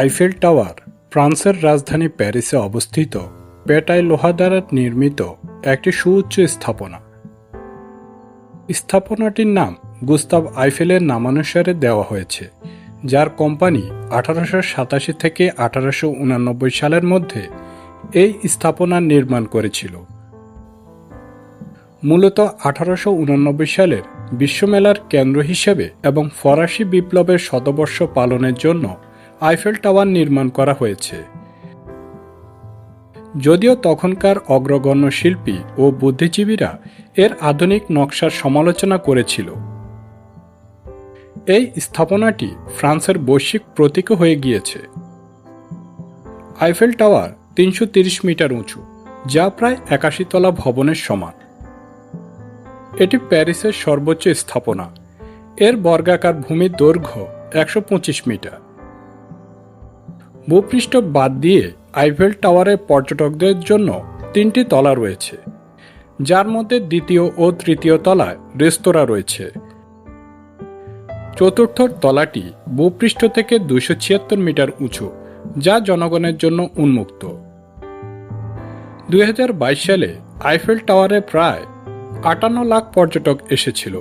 Eiffel tower, ফ্রান্সের রাজধানী প্যারিসে অবস্থিত পেটাই লোহা দ্বারা নির্মিত একটি সুউচ্চ স্থাপনা। স্থাপনাটির নাম গুস্তাব আইফেলের নামানুসারে দেওয়া হয়েছে, যার কোম্পানি আঠারোশো সাতাশি থেকে আঠারোশো উনানব্বই সালের মধ্যে এই স্থাপনা নির্মাণ করেছিল। মূলত আঠারোশো উনানব্বই সালের বিশ্বমেলার কেন্দ্র হিসেবে এবং ফরাসি বিপ্লবের শতবর্ষ পালনের জন্য আইফেল টাওয়ার নির্মাণ করা হয়েছে। যদিও তখনকার অগ্রগণ্য শিল্পী ও বুদ্ধিজীবীরা এর আধুনিক নকশার সমালোচনা করেছিল। এই স্থাপনাটি ফ্রান্সের বৈশ্বিক প্রতীক হয়ে গিয়েছে। আইফেল টাওয়ার তিনশো মিটার উঁচু, যা প্রায় একাশি তলা ভবনের সমান। এটি প্যারিসের সর্বোচ্চ স্থাপনা। এর বর্গাকার ভূমির দৈর্ঘ্য একশো পঁচিশ মিটার। ভূপৃষ্ঠ বাদ দিয়ে আইফেল টাওয়ারে পর্যটকদের জন্য তিনটি তলা রয়েছে। যার মধ্যে দ্বিতীয় ও তৃতীয় তলায় রেস্তোরাঁ রয়েছে। চতুর্থ তলাটি ভূপৃষ্ঠ থেকে দুশো ছিয়াত্তর মিটার উঁচু, যা জনগণের জন্য উন্মুক্ত। দুই হাজার বাইশ সালে আইফেল টাওয়ারে প্রায় আটান্ন লাখ পর্যটক এসেছিল।